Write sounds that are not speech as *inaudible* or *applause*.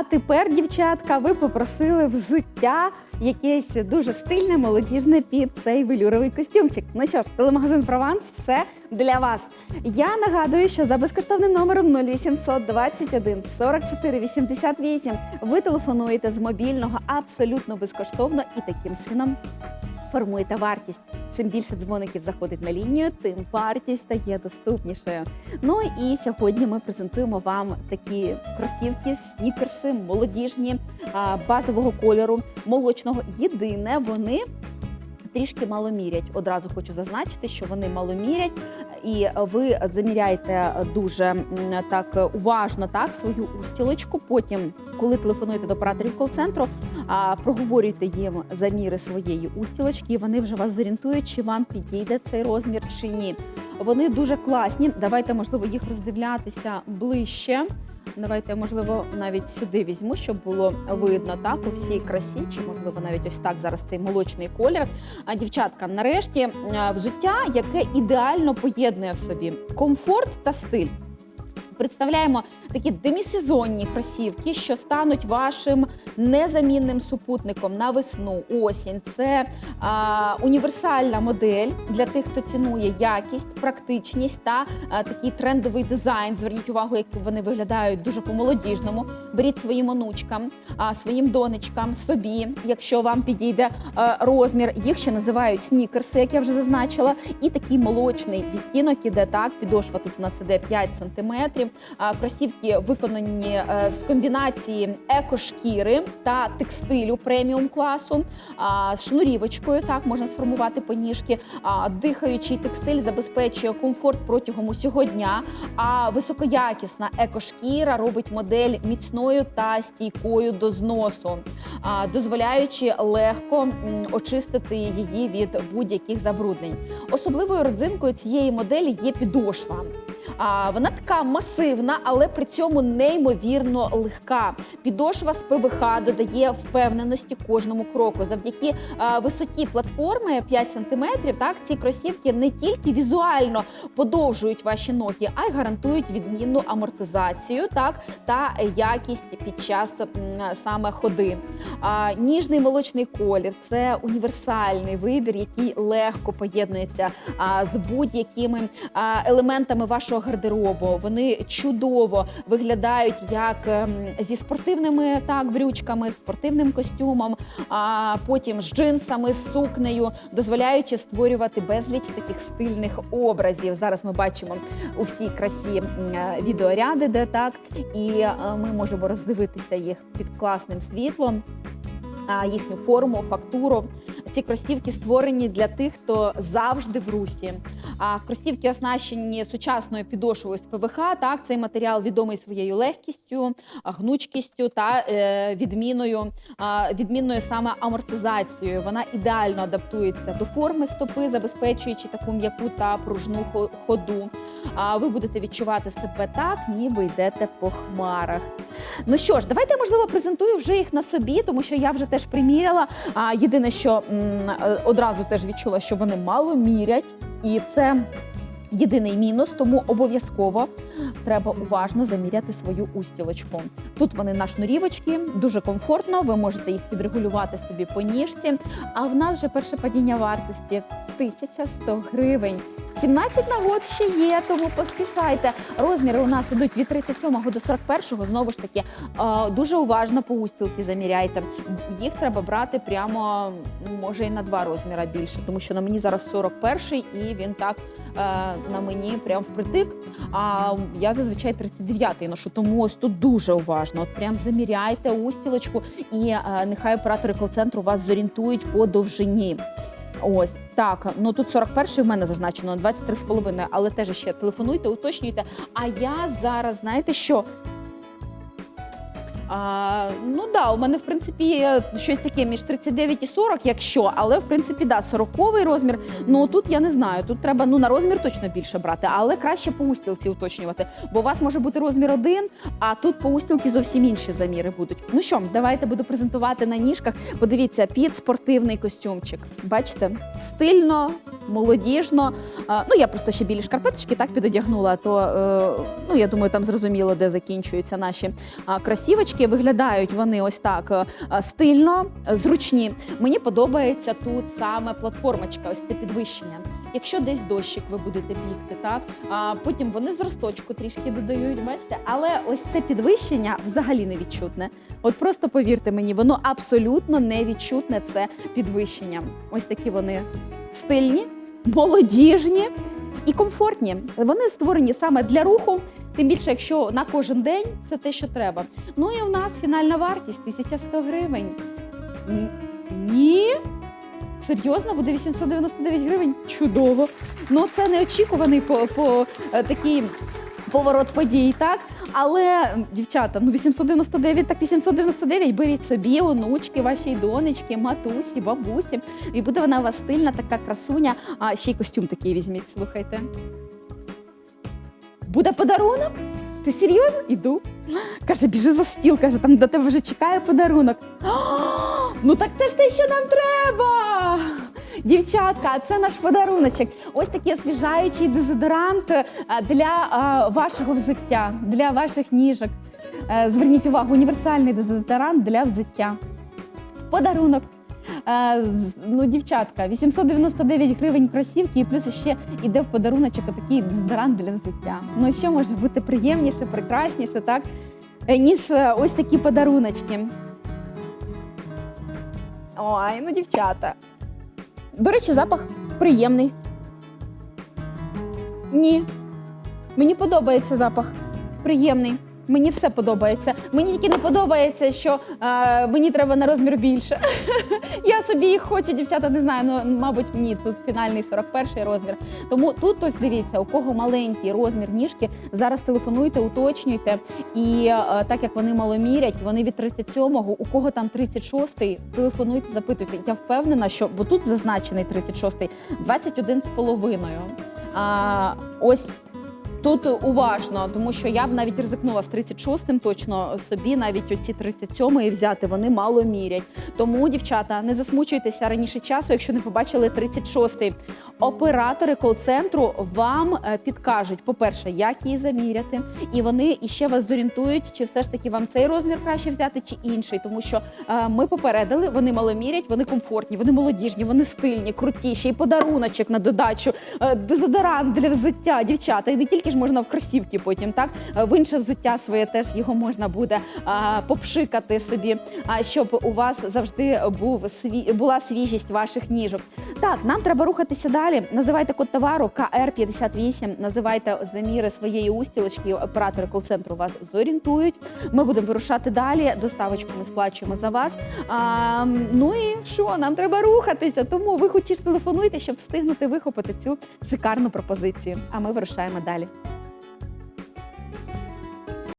А тепер, дівчатка, ви попросили взуття якесь дуже стильне, молодіжне під цей велюровий костюмчик. Ну що ж, телемагазин Прованс, все для вас. Я нагадую, що за безкоштовним номером 0800 21 44 88 ви телефонуєте з мобільного абсолютно безкоштовно і таким чином формуєте вартість. Чим більше дзвоників заходить на лінію, тим вартість стає доступнішою. Ну і сьогодні ми презентуємо вам такі кросівки, снікерси, молодіжні базового кольору, молочного. Єдине, вони трішки маломірять. Одразу хочу зазначити, що вони маломірять, і ви заміряєте дуже так уважно так свою устілочку. Потім, коли телефонуєте до операторів кол-центру, проговорюйте їм заміри своєї устілочки, і вони вже вас зорієнтують, чи вам підійде цей розмір чи ні. Вони дуже класні. Давайте, можливо, їх роздивлятися ближче. Давайте, можливо, навіть сюди візьму, щоб було видно так у всій красі, чи можливо навіть ось так зараз цей молочний колір. А дівчатка, нарешті взуття, яке ідеально поєднує в собі комфорт та стиль. Представляємо такі демісезонні кросівки, що стануть вашим незамінним супутником на весну, осінь. Це а, універсальна модель для тих, хто цінує якість, практичність та а, такий трендовий дизайн. Зверніть увагу, як вони виглядають дуже по-молодіжному. Беріть своїм онучкам, а, своїм донечкам, собі, якщо вам підійде а, розмір. Їх ще називають снікерси, як я вже зазначила. І такий молочний відтінок іде так. Підошва тут у нас іде 5 сантиметрів. Кросівки виконані е, з комбінації екошкіри та текстилю преміум класу, з шнурівочкою. Так можна сформувати поніжки. Дихаючий текстиль забезпечує комфорт протягом усього дня. А високоякісна екошкіра робить модель міцною та стійкою до зносу, дозволяючи легко очистити її від будь-яких забруднень. Особливою родзинкою цієї моделі є підошва. А вона така масивна, але при цьому неймовірно легка. Підошва з ПВХ додає впевненості кожному кроку. Завдяки а, висоті платформи 5 см, так ці кросівки не тільки візуально подовжують ваші ноги, а й гарантують відмінну амортизацію, так та якість під час м, саме ходи. А, ніжний молочний колір це універсальний вибір, який легко поєднується а, з будь-якими елементами вашого гардеробу. Вони чудово виглядають як ем, зі спортивними так брючками, спортивним костюмом, а потім з джинсами, з сукнею, дозволяючи створювати безліч таких стильних образів. Зараз ми бачимо у всій красі е, відеоряди, де так, і е, ми можемо роздивитися їх під класним світлом. Їхню форму, фактуру. Ці кросівки створені для тих, хто завжди в русі. А кросівки оснащені сучасною підошвою з ПВХ. Так, цей матеріал відомий своєю легкістю, гнучкістю та е, відміною, відмінною саме амортизацією. Вона ідеально адаптується до форми стопи, забезпечуючи таку м'яку та пружну хо- ходу. А ви будете відчувати себе так, ніби йдете по хмарах. Ну що ж, давайте можливо презентую вже їх на собі, тому що я вже теж приміряла. А єдине, що м, е, одразу теж відчула, що вони мало мірять, і це єдиний мінус, тому обов'язково треба уважно заміряти свою устілочку. Тут вони на шнурівочки, дуже комфортно. Ви можете їх підрегулювати собі по ніжці. А в нас вже перше падіння вартості 1100 гривень. 17 нагод ще є, тому поспішайте. Розміри у нас ідуть від 37 до 41. Знову ж таки, дуже уважно по устілки заміряйте. Їх треба брати прямо, може, і на два розміри більше, тому що на мені зараз 41 і він так е, на мені прям впритик. А я зазвичай 39-й ношу, тому ось тут дуже уважно. От прям заміряйте устілочку, і е, нехай оператори кол-центру вас зорієнтують по довжині. Ось так. Ну тут 41 в мене зазначено на 23,5, але теж ще телефонуйте, уточнюйте. А я зараз, знаєте що? А, ну да, у мене в принципі щось таке між 39 і 40, якщо, але в принципі да, 40 розмір. Ну тут я не знаю. Тут треба ну на розмір точно більше брати, але краще по устілці уточнювати. Бо у вас може бути розмір один, а тут по устілці зовсім інші заміри будуть. Ну що, давайте буду презентувати на ніжках. Подивіться, під спортивний костюмчик. Бачите, стильно, молодіжно. Ну я просто ще білі шкарпеточки так підодягнула. То е, ну я думаю, там зрозуміло, де закінчуються наші а, кросівочки. Виглядають вони ось так е, стильно, зручні. Мені подобається тут саме платформочка, ось це підвищення. Якщо десь дощик ви будете бігти, так а потім вони з росточку трішки додають, бачите, але ось це підвищення взагалі не відчутне. От просто повірте мені, воно абсолютно не відчутне це підвищення. Ось такі вони стильні, молодіжні і комфортні. Вони створені саме для руху. Тим більше, якщо на кожен день це те, що треба. Ну і у нас фінальна вартість 1100 гривень. Ні. Серйозно, буде 899 гривень? Чудово. Ну це неочікуваний по, по е, такий поворот подій, так? Але, дівчата, ну 899, так 899, беріть собі, онучки, вашій донечки, матусі, бабусі. І буде вона у вас стильна, така красуня. А ще й костюм такий візьміть, слухайте. Буде подарунок? Ти серйозно? Іду. Каже, біжи за стіл, каже, там до тебе вже чекає подарунок. «А, *gasps* Ну так це ж те, що нам треба. Дівчатка, це наш подаруночок. Ось такий освіжаючий дезодорант е, для е, вашого взуття, для ваших ніжок. Е, Зверніть увагу, універсальний дезодорант для взуття. Подарунок. Ну, дівчатка, 899 гривень кросівки, і плюс ще йде в подаруночок такий дезодорант для взуття. Ну що може бути приємніше, прекрасніше, так? Ніж ось такі подаруночки. Ой, ну дівчата. До речі, запах приємний. Ні. Мені подобається запах. Приємний. Мені все подобається. Мені тільки не подобається, що е, мені треба на розмір більше. *laughs* Я собі їх хочу, дівчата, не знаю. Ну, мабуть, ні, тут фінальний 41 розмір. Тому тут ось дивіться, у кого маленький розмір ніжки, зараз телефонуйте, уточнюйте. І е, так як вони маломірять, вони від 37-го, у кого там 36-й, телефонуйте, запитуйте. Я впевнена, що бо тут зазначений 36-й, 21 з половиною. А, ось Тут уважно, тому що я б навіть ризикнула з 36-м точно собі, навіть оці 37-ї взяти, вони мало мірять. Тому, дівчата, не засмучуйтеся раніше часу, якщо не побачили 36-й. Оператори кол-центру вам е, підкажуть, по-перше, як її заміряти, і вони іще вас зорієнтують, чи все ж таки вам цей розмір краще взяти, чи інший. Тому що е, ми попередили, вони маломірять, вони комфортні, вони молодіжні, вони стильні, круті, ще й подаруночок на додачу, е, дезодорант для взуття, дівчата. І не тільки ж можна в кросівки потім, так в інше взуття своє теж його можна буде попшикати собі, щоб у вас завжди був сві... була свіжість ваших ніжок. Так, нам треба рухатися далі. Називайте код товару КР58, називайте заміри своєї устілочки. Оператори кол-центру вас зорієнтують. Ми будемо вирушати далі. Доставочку ми сплачуємо за вас. А, ну і що? Нам треба рухатися. Тому ви хоч телефонуйте, щоб встигнути вихопити цю шикарну пропозицію. А ми вирушаємо далі.